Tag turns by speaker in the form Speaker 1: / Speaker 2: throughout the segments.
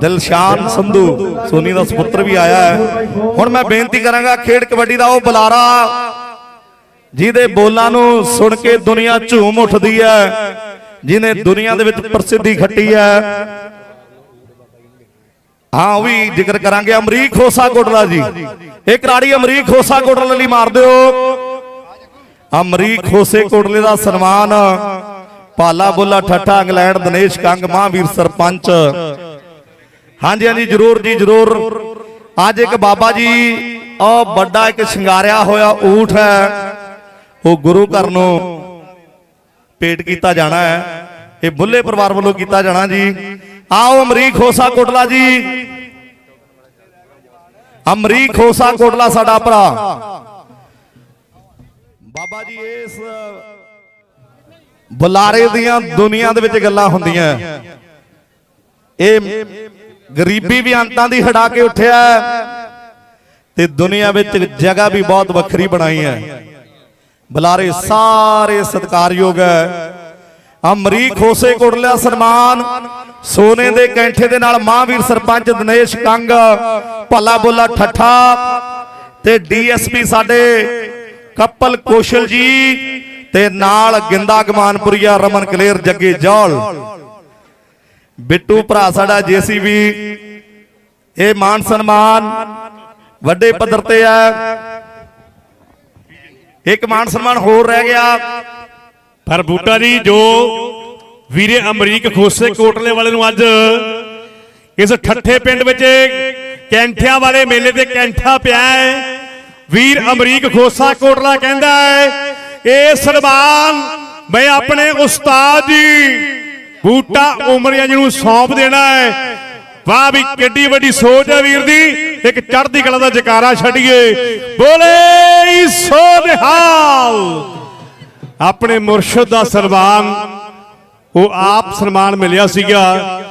Speaker 1: ਦਿਲਸ਼ਾਨ ਸੰਧੂ, ਸੋਨੀ ਦਾ ਸੁਪੁੱਤਰ ਵੀ ਆਇਆ ਹੈ। ਹੁਣ ਮੈਂ ਬੇਨਤੀ ਕਰਾਂਗਾ, ਖੇਡ ਕਬੱਡੀ ਦਾ ਉਹ ਬੁਲਾਰਾ ਜਿਹਦੇ ਬੋਲਾਂ ਨੂੰ ਸੁਣ ਕੇ ਦੁਨੀਆ ਝੂਮ ਉੱਠਦੀ ਹੈ ਜਿਨੇ ਦੁਨੀਆ ਦੇ ਵਿੱਚ ਪ੍ਰਸਿੱਧੀ ਖੱਟੀ ਹੈ। ਹਾਂ, ਉਹ ਵੀ ਜ਼ਿਕਰ ਕਰਾਂਗੇ, ਅਮਰੀਕ ਖੋਸਾ ਕੋਟਲਾ ਜੀ। ਇਹ ਕਰਾੜੀ ਅਮਰੀਕ ਖੋਸਾ ਕੋਟਲਾ ਲਈ ਮਾਰ ਦਿਓ। ਅਮਰੀਕ ਖੋਸੇ ਕੋਟਲੇ ਦਾ ਸਨਮਾਨ ਪਾਲਾ ਬੋਲਾ ਠੱਠਾ, ਇੰਗਲੈਂਡ, ਦਿਨੇਸ਼ ਕੰਗ, ਮਹਾਂਵੀਰ ਸਰਪੰਚ। ਹਾਂਜੀ ਹਾਂਜੀ ਜਰੂਰ ਜੀ ਜਰੂਰ। ਅੱਜ ਇੱਕ ਬਾਬਾ ਜੀ ਉਹ ਵੱਡਾ ਇੱਕ ਸ਼ਿੰਗਾਰਿਆ ਹੋਇਆ ਊਠ ਹੈ। ਉਹ ਗੁਰੂ ਘਰ ਨੂੰ ਪੇਟ ਕੀਤਾ ਜਾਣਾ ਹੈ। ਇਹ ਬੁੱਲੇ ਪਰਿਵਾਰ ਵੱਲੋਂ ਕੀਤਾ ਜਾਣਾ ਜੀ। ਆਓ ਅਮਰੀਕ ਖੋਸਾ ਕੋਟਲਾ ਜੀ। ਅਮਰੀਕ ਖੋਸਾ ਕੋਟਲਾ ਸਾਡਾ ਭਰਾ। ਬਾਬਾ ਜੀ ਇਸ ਬੁਲਾਰੇ ਦੀਆਂ ਦੁਨੀਆ ਦੇ ਵਿੱਚ ਗੱਲਾਂ ਹੁੰਦੀਆਂ। ਇਹ ਗਰੀਬੀ ਵੀ ਅੰਤਾਂ ਦੀ ਹਟਾ ਕੇ ਉੱਠਿਆ ਤੇ ਦੁਨੀਆ ਵਿੱਚ ਜਗ੍ਹਾ ਵੀ ਬਹੁਤ ਵੱਖਰੀ ਬਣਾਈ ਹੈ। ਬੁਲਾਰੇ ਸਾਰੇ ਸਤਿਕਾਰਯੋਗ ਹੈ। ਅਮਰੀਕ ਖੋਸੇ ਕੋਟਲਿਆ ਸਨਮਾਨ। ਸੋਨੇ ਦੇ ਕੈਂਠੇ ਦੇ ਨਾਲ ਮਹਾਂਵੀਰ ਸਰਪੰਚ ਦਿਨੇਸ਼ ਕੰਗ, ਭੱਲਾ ਬੋਲਾ ਠੱਠਾ ਤੇ ਡੀਐਸਪੀ ਸਾਡੇ ਕਪਲ ਕੋਸ਼ਲ ਜੀ ਤੇ ਨਾਲ ਗਿੰਦਾ ਗਮਾਨਪੁਰੀਆ ਰਮਨ ਕਲੇਰ, ਜੱਗੇ ਜੌਲ। ਬਿੱਟੂ ਭਰਾ ਸਾਡਾ ਜੀਸੀਬੀ। ਇਹ ਮਾਨ ਸਨਮਾਨ ਵੱਡੇ ਪੱਧਰ ਤੇ ਹੈ। ਇੱਕ ਮਾਨ ਸਨਮਾਨ ਹੋਰ ਰਹਿ ਗਿਆ।
Speaker 2: ਪਰ ਬੂਟਾ ਜੀ ਜੋ ਵੀਰੇ ਅਮਰੀਕ ਖੋਸੇ ਕੋਟਲੇ ਵਾਲੇ ਨੂੰ ਅੱਜ ਇਸ ਠੱਠੇ ਪਿੰਡ ਵਿੱਚ ਕੈਂਠਿਆਂ ਵਾਲੇ ਮੇਲੇ ਤੇ ਕੈਂਠਾ ਪਿਆ ਹੈ। ਵੀਰ ਅਮਰੀਕ ਖੋਸਾ ਕੋਟਲਾ ਕਹਿੰਦਾ ਹੈ ਇਹ ਸਨਮਾਨ ਮੈਂ ਆਪਣੇ ਉਸਤਾਦ ਜੀ ਬੂਟਾ ਉਮਰੀਆ ਜੀ ਸੌਂਪ ਦੇਣਾ ਹੈ। ਵਾਹ ਵੀ ਕਿੱਡੀ ਵੱਡੀ ਸੋਚ ਹੈ ਵੀਰ ਦੀ। ਇੱਕ ਚੜ੍ਹਦੀ ਕਲਾ ਦਾ ਜਕਾਰਾ ਛੱਡੀਏ। ਬੋਲੇ ਸੋ ਨਿਹਾਲ ਆਪਣੇ ਮੁਰਸ਼ਿਦ ਦਾ ਸਨਮਾਨ, ਉਹ ਆਪ ਸਨਮਾਨ ਮਿਲਿਆ ਸੀਗਾ।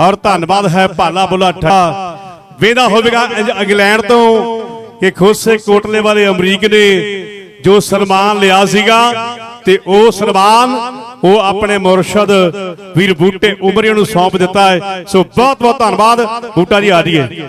Speaker 2: ਔਰ ਧੰਨਵਾਦ ਹੈ ਭਾਲਾ ਬੁਲਾਠਾ ਵੇਦਾ ਹੋਵੇਗਾ ਇੰਗਲੈਂਡ ਤੋਂ ਕਿ ਖੋਸੇ ਕੋਟਲੇ ਵਾਲੇ ਅਮਰੀਕ ਨੇ ਜੋ ਸਨਮਾਨ ਲਿਆ ਸੀਗਾ ਤੇ ਉਹ ਸਨਮਾਨ ਉਹ ਆਪਣੇ ਮੁਰਸ਼ਦ ਵੀਰ ਬੂਟੇ ਉਮਰੀਆਂ ਨੂੰ ਸੌਂਪ ਦਿੱਤਾ ਹੈ। ਸੋ ਬਹੁਤ ਬਹੁਤ ਧੰਨਵਾਦ। ਬੂਟਾ ਜੀ ਆ ਜਾਈਏ।